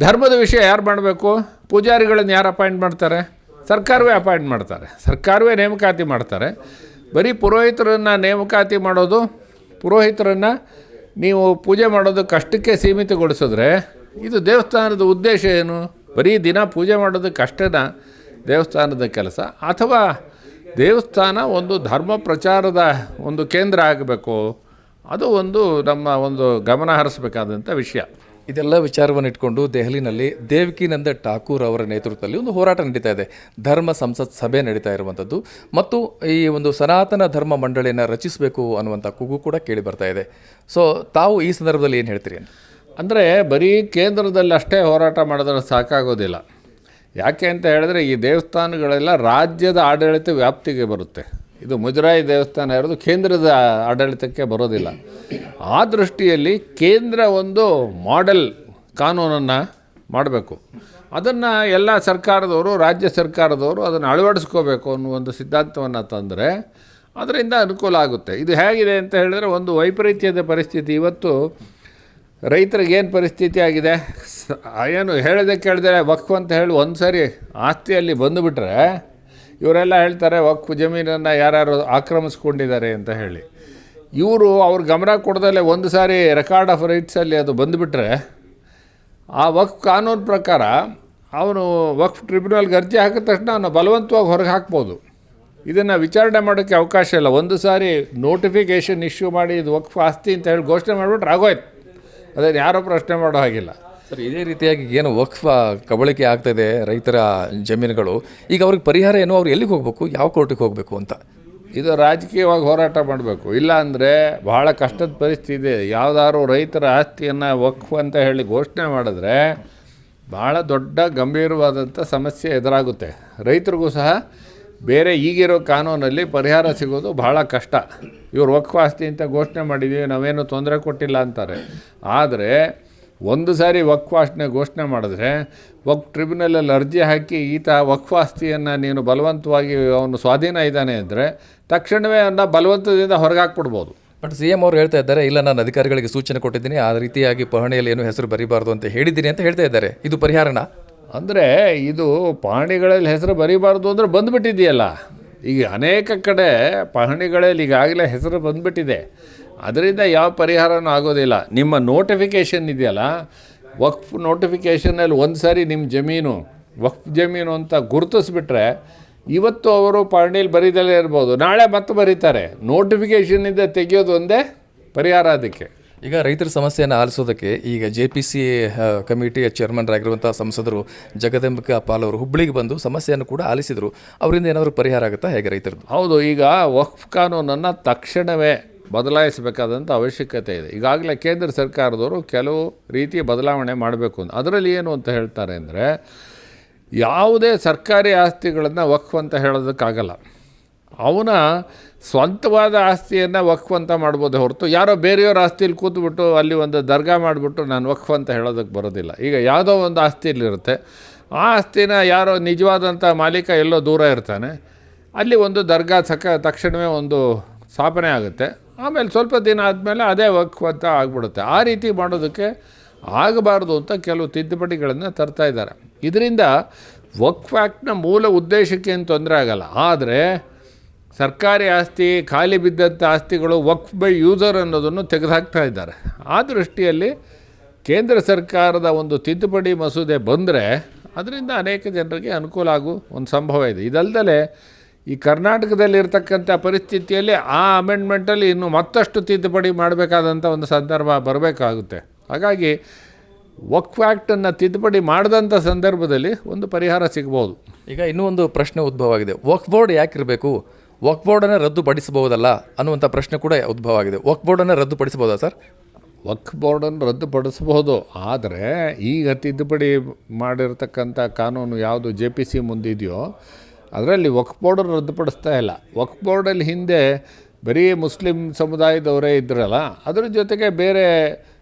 ಧರ್ಮದ ವಿಷಯ ಯಾರು ಮಾಡಬೇಕು? ಪೂಜಾರಿಗಳನ್ನು ಯಾರು ಅಪಾಯಿಂಟ್ ಮಾಡ್ತಾರೆ? ಸರ್ಕಾರವೇ ಅಪಾಯಿಂಟ್ ಮಾಡ್ತಾರೆ. ಸರ್ಕಾರವೇ ನೇಮಕಾತಿ ಮಾಡ್ತಾರೆ. ಬರೀ ಪುರೋಹಿತರನ್ನು ನೇಮಕಾತಿ ಮಾಡೋದು, ಪುರೋಹಿತರನ್ನು ನೀವು ಪೂಜೆ ಮಾಡೋದು ಕಷ್ಟಕ್ಕೆ ಸೀಮಿತಗೊಳಿಸಿದ್ರೆ ಇದು ದೇವಸ್ಥಾನದ ಉದ್ದೇಶ ಏನು? ಬರೀ ದಿನ ಪೂಜೆ ಮಾಡೋದು ಕಷ್ಟನಾ? ದೇವಸ್ಥಾನದ ಕೆಲಸ? ಅಥವಾ ದೇವಸ್ಥಾನ ಒಂದು ಧರ್ಮ ಪ್ರಚಾರದ ಒಂದು ಕೇಂದ್ರ ಆಗಬೇಕು, ಅದು ಒಂದು ನಮ್ಮ ಒಂದು ಗಮನ ಹರಿಸಬೇಕಾದಂಥ ವಿಷಯ. ಇದೆಲ್ಲ ವಿಚಾರವನ್ನು ಇಟ್ಕೊಂಡು ದೆಹಲಿನಲ್ಲಿ ದೇವಕಿನಂದ ಠಾಕೂರ್ ಅವರ ನೇತೃತ್ವದಲ್ಲಿ ಒಂದು ಹೋರಾಟ ನಡೀತಾ ಇದೆ. ಧರ್ಮ ಸಂಸತ್ ಸಭೆ ನಡೀತಾ ಇರುವಂಥದ್ದು. ಮತ್ತು ಈ ಒಂದು ಸನಾತನ ಧರ್ಮ ಮಂಡಳಿಯನ್ನು ರಚಿಸಬೇಕು ಅನ್ನುವಂಥ ಕೂಗು ಕೂಡ ಕೇಳಿ ಬರ್ತಾ ಇದೆ. ಸೊ ತಾವು ಈ ಸಂದರ್ಭದಲ್ಲಿ ಏನು ಹೇಳ್ತೀರಿ ಅಂತ? ಅಂದರೆ ಬರೀ ಕೇಂದ್ರದಲ್ಲಿ ಅಷ್ಟೇ ಹೋರಾಟ ಮಾಡಿದ್ರೆ ಸಾಕಾಗೋದಿಲ್ಲ. ಯಾಕೆ ಅಂತ ಹೇಳಿದ್ರೆ ಈ ದೇವಸ್ಥಾನಗಳೆಲ್ಲ ರಾಜ್ಯದ ಆಡಳಿತ ವ್ಯಾಪ್ತಿಗೆ ಬರುತ್ತೆ. ಇದು ಮುಜರಾಯಿ ದೇವಸ್ಥಾನ ಇರೋದು ಕೇಂದ್ರದ ಆಡಳಿತಕ್ಕೆ ಬರೋದಿಲ್ಲ. ಆ ದೃಷ್ಟಿಯಲ್ಲಿ ಕೇಂದ್ರ ಒಂದು ಮಾಡೆಲ್ ಕಾನೂನನ್ನು ಮಾಡಬೇಕು. ಅದನ್ನು ಎಲ್ಲ ಸರ್ಕಾರದವರು, ರಾಜ್ಯ ಸರ್ಕಾರದವರು ಅದನ್ನು ಅಳವಡಿಸ್ಕೋಬೇಕು ಅನ್ನೋ ಒಂದು ಸಿದ್ಧಾಂತವನ್ನು ತಂದರೆ ಅದರಿಂದ ಅನುಕೂಲ ಆಗುತ್ತೆ. ಇದು ಹೇಗಿದೆ ಅಂತ ಹೇಳಿದ್ರೆ ಒಂದು ವೈಪರೀತ್ಯದ ಪರಿಸ್ಥಿತಿ ಇವತ್ತು ರೈತರಿಗೆ ಏನು ಪರಿಸ್ಥಿತಿ ಆಗಿದೆ? ಏನು ಹೇಳದೆ ಕೇಳಿದ್ರೆ ವಕ್ಫ್ ಅಂತ ಹೇಳಿ ಒಂದು ಸಾರಿ ಆಸ್ತಿಯಲ್ಲಿ ಬಂದುಬಿಟ್ರೆ ಇವರೆಲ್ಲ ಹೇಳ್ತಾರೆ, ವಕ್ಫ್ ಜಮೀನನ್ನು ಯಾರ್ಯಾರು ಆಕ್ರಮಿಸ್ಕೊಂಡಿದ್ದಾರೆ ಅಂತ ಹೇಳಿ. ಇವರು ಅವ್ರ ಗಮನ ಕೊಡದಲ್ಲೇ ಒಂದು ಸಾರಿ ರೆಕಾರ್ಡ್ ಆಫ್ ರೈಟ್ಸಲ್ಲಿ ಅದು ಬಂದುಬಿಟ್ರೆ ಆ ವಕ್ಫ್ ಕಾನೂನು ಪ್ರಕಾರ ಅವನು ವಕ್ಫ್ ಟ್ರಿಬ್ಯುನಲ್ಗೆ ಅರ್ಜಿ ಹಾಕಿದ ತಕ್ಷಣ ಅವನು ಬಲವಂತವಾಗಿ ಹೊರಗೆ ಹಾಕ್ಬೋದು. ಇದನ್ನು ವಿಚಾರಣೆ ಮಾಡೋಕ್ಕೆ ಅವಕಾಶ ಇಲ್ಲ. ಒಂದು ಸಾರಿ ನೋಟಿಫಿಕೇಷನ್ ಇಶ್ಯೂ ಮಾಡಿ ಇದು ವಕ್ಫ್ ಆಸ್ತಿ ಅಂತ ಹೇಳಿ ಘೋಷಣೆ ಮಾಡಿಬಿಟ್ರೆ ಆಗೋಯ್ತು. ಅದನ್ನು ಯಾರೋ ಪ್ರಶ್ನೆ ಮಾಡೋ ಹಾಗಿಲ್ಲ. ಸರ್ ಇದೇ ರೀತಿಯಾಗಿ ಏನು ವಕ್ಫ ಕಬಳಿಕೆ ಆಗ್ತಾಯಿದೆ ರೈತರ ಜಮೀನುಗಳು. ಈಗ ಅವ್ರಿಗೆ ಪರಿಹಾರ ಏನು? ಅವ್ರು ಎಲ್ಲಿಗೆ ಹೋಗಬೇಕು? ಯಾವ ಕೋರ್ಟಿಗೆ ಹೋಗಬೇಕು ಅಂತ? ಇದು ರಾಜಕೀಯವಾಗಿ ಹೋರಾಟ ಮಾಡಬೇಕು. ಇಲ್ಲ ಅಂದರೆ ಬಹಳ ಕಷ್ಟದ ಪರಿಸ್ಥಿತಿ ಇದೆ. ಯಾವುದಾದ್ರು ರೈತರ ಆಸ್ತಿಯನ್ನು ವಕ್ಫ್ ಅಂತ ಹೇಳಿ ಘೋಷಣೆ ಮಾಡಿದ್ರೆ ಭಾಳ ದೊಡ್ಡ ಗಂಭೀರವಾದಂಥ ಸಮಸ್ಯೆ ಎದುರಾಗುತ್ತೆ. ರೈತರಿಗೂ ಸಹ ಬೇರೆ ಈಗಿರೋ ಕಾನೂನಲ್ಲಿ ಪರಿಹಾರ ಸಿಗೋದು ಬಹಳ ಕಷ್ಟ. ಇವ್ರು ವಕ್ವಾಸ್ತಿ ಅಂತ ಘೋಷಣೆ ಮಾಡಿದ್ದೀವಿ ನಾವೇನು ತೊಂದರೆ ಕೊಟ್ಟಿಲ್ಲ ಅಂತಾರೆ. ಆದರೆ ಒಂದು ಸಾರಿ ವಕ್ಫ್ ಆಸ್ತಿನ ಘೋಷಣೆ ಮಾಡಿದ್ರೆ ವಕ್ ಟ್ರಿಬ್ಯುನಲಲ್ಲಿ ಅರ್ಜಿ ಹಾಕಿ ಈತ ವಕ್ಫ್ ಆಸ್ತಿಯನ್ನು ನೀನು ಬಲವಂತವಾಗಿ ಅವನು ಸ್ವಾಧೀನ ಇದ್ದಾನೆ ಅಂದರೆ ತಕ್ಷಣವೇ ಅವನ್ನ ಬಲವಂತದಿಂದ ಹೊರಗೆ ಹಾಕ್ಬಿಡ್ಬೋದು ಬಟ್ ಸಿ ಎಂ ಅವ್ರು ಹೇಳ್ತಾ ಇದ್ದಾರೆ, ಇಲ್ಲ ನಾನು ಅಧಿಕಾರಿಗಳಿಗೆ ಸೂಚನೆ ಕೊಟ್ಟಿದ್ದೀನಿ, ಆ ರೀತಿಯಾಗಿ ಪಹಣಿಯಲ್ಲಿ ಏನು ಹೆಸರು ಬರೀಬಾರ್ದು ಅಂತ ಹೇಳಿದ್ದೀನಿ ಅಂತ ಹೇಳ್ತಾ ಇದ್ದಾರೆ. ಇದು ಪರಿಹಾರನ? ಅಂದರೆ ಇದು ಪಹಣಿಗಳಲ್ಲಿ ಹೆಸರು ಬರೀಬಾರ್ದು ಅಂದರೆ ಬಂದುಬಿಟ್ಟಿದೆಯಲ್ಲ. ಈಗ ಅನೇಕ ಕಡೆ ಪಹಣಿಗಳಲ್ಲಿ ಈಗಾಗಲೇ ಹೆಸರು ಬಂದುಬಿಟ್ಟಿದೆ. ಅದರಿಂದ ಯಾವ ಪರಿಹಾರನೂ ಆಗೋದಿಲ್ಲ. ನಿಮ್ಮ ನೋಟಿಫಿಕೇಷನ್ ಇದೆಯಲ್ಲ, ವಕ್ಫ್ ನೋಟಿಫಿಕೇಷನಲ್ಲಿ ಒಂದು ಸಾರಿ ನಿಮ್ಮ ಜಮೀನು, ವಕ್ಫ್ ಜಮೀನು ಅಂತ ಗುರುತಿಸ್ಬಿಟ್ರೆ ಇವತ್ತು ಅವರು ಪಹಣಿಲಿ ಬರೀದಲ್ಲೇ ಇರ್ಬೋದು. ನಾಳೆ ಮತ್ತೆ ಬರೀತಾರೆ. ನೋಟಿಫಿಕೇಷನಿಂದ ತೆಗೆಯೋದು ಒಂದೇ ಪರಿಹಾರ ಅದಕ್ಕೆ. ಈಗ ರೈತರ ಸಮಸ್ಯೆಯನ್ನು ಆಲಿಸೋದಕ್ಕೆ ಈಗ ಜೆ ಪಿ ಸಿ ಕಮಿಟಿಯ ಚೇರ್ಮನ್ರಾಗಿರುವಂಥ ಸಂಸದರು ಜಗದಂಬಿಕಾ ಪಾಲ್ ಅವರು ಹುಬ್ಬಳ್ಳಿಗೆ ಬಂದು ಸಮಸ್ಯೆಯನ್ನು ಕೂಡ ಆಲಿಸಿದರು. ಅವರಿಂದ ಏನಾದರೂ ಪರಿಹಾರ ಆಗುತ್ತಾ? ಹೇಗೆ ರೈತರದ್ದು? ಹೌದು, ಈಗ ವಕ್ಫ್ ಕಾನೂನನ್ನು ತಕ್ಷಣವೇ ಬದಲಾಯಿಸಬೇಕಾದಂಥ ಅವಶ್ಯಕತೆ ಇದೆ. ಈಗಾಗಲೇ ಕೇಂದ್ರ ಸರ್ಕಾರದವರು ಕೆಲವು ರೀತಿಯ ಬದಲಾವಣೆ ಮಾಡಬೇಕು ಅಂತ. ಅದರಲ್ಲಿ ಏನು ಅಂತ ಹೇಳ್ತಾರೆ ಅಂದರೆ, ಯಾವುದೇ ಸರ್ಕಾರಿ ಆಸ್ತಿಗಳನ್ನು ವಕ್ಫ್ ಅಂತ ಹೇಳೋದಕ್ಕಾಗಲ್ಲ. ಅವನ ಸ್ವಂತವಾದ ಆಸ್ತಿಯನ್ನು ವಕ್ಫ್ ಅಂತ ಮಾಡ್ಬೋದು ಹೊರತು ಯಾರೋ ಬೇರೆಯವ್ರ ಆಸ್ತಿಯಲ್ಲಿ ಕೂತ್ಬಿಟ್ಟು ಅಲ್ಲಿ ಒಂದು ದರ್ಗಾ ಮಾಡಿಬಿಟ್ಟು ನಾನು ವಕ್ಫ್ ಅಂತ ಹೇಳೋದಕ್ಕೆ ಬರೋದಿಲ್ಲ. ಈಗ ಯಾವುದೋ ಒಂದು ಆಸ್ತಿಯಲ್ಲಿರುತ್ತೆ. ಆ ಆಸ್ತಿನ ಯಾರೋ ನಿಜವಾದಂಥ ಮಾಲೀಕ ಎಲ್ಲೋ ದೂರ ಇರ್ತಾನೆ. ಅಲ್ಲಿ ಒಂದು ದರ್ಗಾ ಸಕ ತಕ್ಷಣವೇ ಒಂದು ಸ್ಥಾಪನೆ ಆಗುತ್ತೆ. ಆಮೇಲೆ ಸ್ವಲ್ಪ ದಿನ ಆದಮೇಲೆ ಅದೇ ವಕ್ಫ್ ಅಂತ ಆಗಿಬಿಡುತ್ತೆ. ಆ ರೀತಿ ಮಾಡೋದಕ್ಕೆ ಆಗಬಾರ್ದು ಅಂತ ಕೆಲವು ತಿದ್ದುಪಡಿಗಳನ್ನು ತರ್ತಾ ಇದ್ದಾರೆ. ಇದರಿಂದ ವಕ್ಫ್ ಆ್ಯಕ್ಟ್ನ ಮೂಲ ಉದ್ದೇಶಕ್ಕೆ ಏನು ತೊಂದರೆ ಆಗಲ್ಲ. ಆದರೆ ಸರ್ಕಾರಿ ಆಸ್ತಿ, ಖಾಲಿ ಬಿದ್ದಂಥ ಆಸ್ತಿಗಳು ವಕ್ಫ್ ಬೈ ಯೂಸರ್ ಅನ್ನೋದನ್ನು ತೆಗೆದುಹಾಕ್ತಾ ಇದ್ದಾರೆ. ಆ ದೃಷ್ಟಿಯಲ್ಲಿ ಕೇಂದ್ರ ಸರ್ಕಾರದ ಒಂದು ತಿದ್ದುಪಡಿ ಮಸೂದೆ ಬಂದರೆ ಅದರಿಂದ ಅನೇಕ ಜನರಿಗೆ ಅನುಕೂಲ ಆಗೋ ಒಂದು ಸಂಭವ ಇದೆ. ಇದಲ್ಲದೆ ಈ ಕರ್ನಾಟಕದಲ್ಲಿರ್ತಕ್ಕಂಥ ಪರಿಸ್ಥಿತಿಯಲ್ಲಿ ಆ ಅಮೆಂಡ್ಮೆಂಟಲ್ಲಿ ಇನ್ನೂ ಮತ್ತಷ್ಟು ತಿದ್ದುಪಡಿ ಮಾಡಬೇಕಾದಂಥ ಒಂದು ಸಂದರ್ಭ ಬರಬೇಕಾಗುತ್ತೆ. ಹಾಗಾಗಿ ವಕ್ಫ್ ಆ್ಯಕ್ಟನ್ನು ತಿದ್ದುಪಡಿ ಮಾಡಿದಂಥ ಸಂದರ್ಭದಲ್ಲಿ ಒಂದು ಪರಿಹಾರ ಸಿಗ್ಬೋದು. ಈಗ ಇನ್ನೂ ಒಂದು ಪ್ರಶ್ನೆ ಉದ್ಭವ ಆಗಿದೆ ವಕ್ ಬೋರ್ಡ್ ಯಾಕಿರಬೇಕು? ವಕ್ ಬೋರ್ಡನ್ನು ರದ್ದುಪಡಿಸಬಹುದಲ್ಲ ಅನ್ನುವಂಥ ಪ್ರಶ್ನೆ ಕೂಡ ಉದ್ಭವ ಆಗಿದೆ ವಕ್ ಬೋರ್ಡನ್ನು ರದ್ದುಪಡಿಸಬಹುದಾ ಸರ್? ವಕ್ಬೋರ್ಡನ್ನು ರದ್ದುಪಡಿಸಬಹುದು. ಆದರೆ ಈಗ ತಿದ್ದುಪಡಿ ಮಾಡಿರತಕ್ಕಂಥ ಕಾನೂನು ಯಾವುದು ಜೆ ಪಿ ಸಿ ಮುಂದಿದೆಯೋ ಅದರಲ್ಲಿ ವಕ್ಬೋರ್ಡನ್ನು ರದ್ದುಪಡಿಸ್ತಾ ಇಲ್ಲ. ವಕ್ಬೋರ್ಡಲ್ಲಿ ಹಿಂದೆ ಬರೀ ಮುಸ್ಲಿಂ ಸಮುದಾಯದವರೇ ಇದ್ರಲ್ಲ, ಅದರ ಜೊತೆಗೆ ಬೇರೆ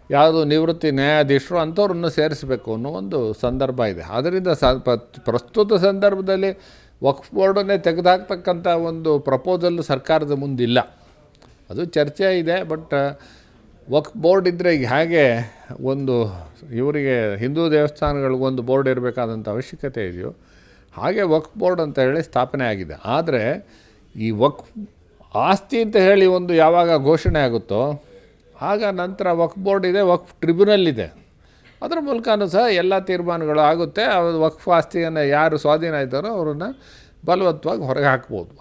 ಯಾವುದು ನಿವೃತ್ತಿ ನ್ಯಾಯಾಧೀಶರು ಅಂಥವ್ರನ್ನು ಸೇರಿಸಬೇಕು ಅನ್ನೋ ಒಂದು ಸಂದರ್ಭ ಇದೆ. ಆದ್ದರಿಂದ ಸ ಪ್ರಸ್ತುತ ಸಂದರ್ಭದಲ್ಲಿ ವಕ್ಫ್ ಬೋರ್ಡನ್ನೇ ತೆಗೆದುಹಾಕ್ತಕ್ಕಂಥ ಒಂದು ಪ್ರಪೋಸಲ್ ಸರ್ಕಾರದ ಮುಂದಿಲ್ಲ. ಅದು ಚರ್ಚೆ ಇದೆ, ಬಟ್ ವಕ್ಫ್ ಬೋರ್ಡ್ ಇದ್ದರೆ ಈಗ ಹೇಗೆ ಒಂದು ಇವರಿಗೆ ಹಿಂದೂ ದೇವಸ್ಥಾನಗಳಿಗೊಂದು ಬೋರ್ಡ್ ಇರಬೇಕಾದಂಥ ಅವಶ್ಯಕತೆ ಇದೆಯೋ, ಹಾಗೆ ವಕ್ಫ್ ಬೋರ್ಡ್ ಅಂತ ಹೇಳಿ ಸ್ಥಾಪನೆ ಆಗಿದೆ. ಆದರೆ ಈ ವಕ್ಫ್, ಆಸ್ತಿ ಅಂತ ಹೇಳಿ ಒಂದು ಯಾವಾಗ ಘೋಷಣೆ ಆಗುತ್ತೋ, ಆಗ ನಂತರ ವಕ್ಫ್ ಬೋರ್ಡ್ ಇದೆ, ವಕ್ಫ್ ಟ್ರಿಬ್ಯುನಲ್ ಇದೆ. ಅದರ ಮೂಲಕನೂ ಸಹ ಎಲ್ಲ ತೀರ್ಮಾನಗಳು ಆಗುತ್ತೆ. ಅವ್ರ ವಕ್ಫ್ ಆಸ್ತಿಯನ್ನು ಯಾರು ಸ್ವಾಧೀನ ಇದ್ದಾರೋ ಅವರನ್ನು ಬಲವತ್ತವಾಗಿ ಹೊರಗೆ ಹಾಕ್ಬೋದು.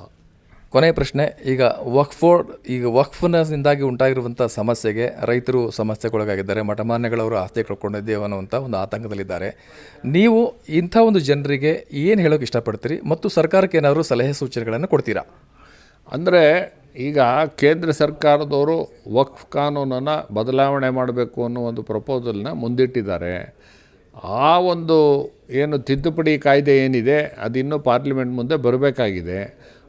ಕೊನೆಯ ಪ್ರಶ್ನೆ ಈಗ ವಕ್ಫ್ ಬೋರ್ಡ್ ಈಗ ವಕ್ಫ್ನಿಂದಾಗಿ ಉಂಟಾಗಿರುವಂಥ ಸಮಸ್ಯೆಗೆ ರೈತರು ಸಮಸ್ಯೆಗೊಳಗಾಗಿದ್ದಾರೆ. ಮಠಮಾನ್ಯಗಳವರು ಆಸ್ತಿ ಕಳ್ಕೊಂಡಿದ್ದೇವೆ ಅನ್ನುವಂಥ ಒಂದು ಆತಂಕದಲ್ಲಿದ್ದಾರೆ. ನೀವು ಇಂಥ ಒಂದು ಜನರಿಗೆ ಏನು ಹೇಳೋಕೆ ಇಷ್ಟಪಡ್ತೀರಿ? ಮತ್ತು ಸರ್ಕಾರಕ್ಕೆ ಏನಾದರೂ ಸಲಹೆ ಸೂಚನೆಗಳನ್ನು ಕೊಡ್ತೀರಾ? ಅಂದರೆ ಈಗ ಕೇಂದ್ರ ಸರ್ಕಾರದವರು ವಕ್ಫ್ ಕಾನೂನನ್ನು ಬದಲಾವಣೆ ಮಾಡಬೇಕು ಅನ್ನೋ ಒಂದು ಪ್ರಪೋಸಲ್ನ ಮುಂದಿಟ್ಟಿದ್ದಾರೆ. ಆ ಒಂದು ಏನು ತಿದ್ದುಪಡಿ ಕಾಯ್ದೆ ಏನಿದೆ, ಅದು ಇನ್ನೂ ಪಾರ್ಲಿಮೆಂಟ್ ಮುಂದೆ ಬರಬೇಕಾಗಿದೆ.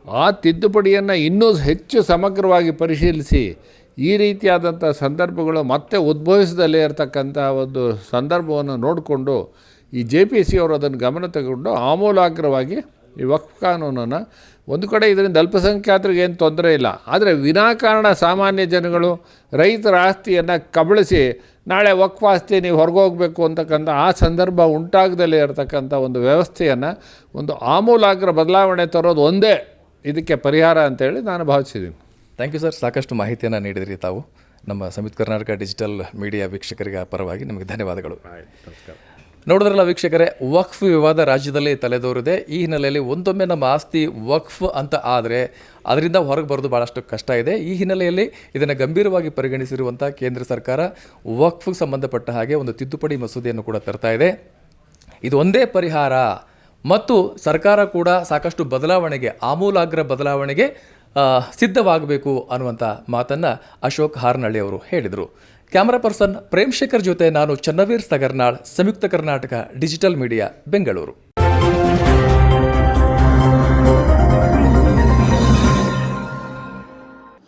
ಆ ತಿದ್ದುಪಡಿಯನ್ನು ಇನ್ನೂ ಹೆಚ್ಚು ಸಮಗ್ರವಾಗಿ ಪರಿಶೀಲಿಸಿ, ಈ ರೀತಿಯಾದಂಥ ಸಂದರ್ಭಗಳು ಮತ್ತೆ ಉದ್ಭವಿಸದಲ್ಲೇ ಇರತಕ್ಕಂಥ ಒಂದು ಸಂದರ್ಭವನ್ನು ನೋಡಿಕೊಂಡು ಈ ಜೆ ಪಿ ಸಿ ಅವರು ಅದನ್ನು ಗಮನ ತಗೊಂಡು ಆಮೂಲಾಗ್ರವಾಗಿ ಈ ವಕ್ಫ್ ಕಾನೂನನ್ನು ಒಂದು ಕಡೆ ಇದರಿಂದ ಅಲ್ಪಸಂಖ್ಯಾತರಿಗೆ ಏನು ತೊಂದರೆ ಇಲ್ಲ. ಆದರೆ ವಿನಾಕಾರಣ ಸಾಮಾನ್ಯ ಜನಗಳು ರೈತರ ಆಸ್ತಿಯನ್ನು ಕಬಳಿಸಿ ನಾಳೆ ವಕ್ಫ್ ಆಸ್ತಿ ನೀವು ಹೊರಗೋಗಬೇಕು ಅಂತಕ್ಕಂಥ ಆ ಸಂದರ್ಭ ಉಂಟಾಗದಲ್ಲೇ ಇರತಕ್ಕಂಥ ಒಂದು ವ್ಯವಸ್ಥೆಯನ್ನು ಒಂದು ಆಮೂಲಾಗ್ರ ಬದಲಾವಣೆ ತರೋದು ಒಂದೇ ಇದಕ್ಕೆ ಪರಿಹಾರ ಅಂತೇಳಿ ನಾನು ಭಾವಿಸಿದ್ದೀನಿ. Thank you sir. ಸಾಕಷ್ಟು ಮಾಹಿತಿಯನ್ನು ನೀಡಿದಿರಿ ತಾವು. ನಮ್ಮ ಸಂಯುಕ್ತ ಕರ್ನಾಟಕ ಡಿಜಿಟಲ್ ಮೀಡಿಯಾ ವೀಕ್ಷಕರಿಗೆ ಪರವಾಗಿ ನಿಮಗೆ ಧನ್ಯವಾದಗಳು. ನೋಡಿದ್ರಲ್ಲ ವೀಕ್ಷಕರೇ, ವಕ್ಫ್ ವಿವಾದ ರಾಜ್ಯದಲ್ಲಿ ತಲೆದೋರಿದೆ. ಈ ಹಿನ್ನೆಲೆಯಲ್ಲಿ ಒಂದೊಮ್ಮೆ ನಮ್ಮ ಆಸ್ತಿ ವಕ್ಫ್ ಅಂತ ಆದರೆ ಅದರಿಂದ ಹೊರಗೆ ಬರೋದು ಭಾಳಷ್ಟು ಕಷ್ಟ ಇದೆ. ಈ ಹಿನ್ನೆಲೆಯಲ್ಲಿ ಇದನ್ನು ಗಂಭೀರವಾಗಿ ಪರಿಗಣಿಸಿರುವಂಥ ಕೇಂದ್ರ ಸರ್ಕಾರ ವಕ್ಫ್ಗೆ ಸಂಬಂಧಪಟ್ಟ ಹಾಗೆ ಒಂದು ತಿದ್ದುಪಡಿ ಮಸೂದೆಯನ್ನು ಕೂಡ ತರ್ತಾ ಇದೆ. ಇದು ಒಂದೇ ಪರಿಹಾರ. ಮತ್ತು ಸರ್ಕಾರ ಕೂಡ ಸಾಕಷ್ಟು ಬದಲಾವಣೆಗೆ ಆಮೂಲಾಗ್ರ ಬದಲಾವಣೆಗೆ ಸಿದ್ಧವಾಗಬೇಕು ಅನ್ನುವಂಥ ಮಾತನ್ನು ಅಶೋಕ್ ಹಾರ್ನಳ್ಳಿ ಅವರು ಹೇಳಿದರು. ಕ್ಯಾಮರಾ ಪರ್ಸನ್ ಪ್ರೇಮ್ ಶೇಖರ್ ಜೊತೆ ನಾನು ಚನ್ನವೀರ್ ಸಗರ್ನಾಳ್ ಸಂಯುಕ್ತ ಕರ್ನಾಟಕ ಡಿಜಿಟಲ್ ಮೀಡಿಯಾ ಬೆಂಗಳೂರು.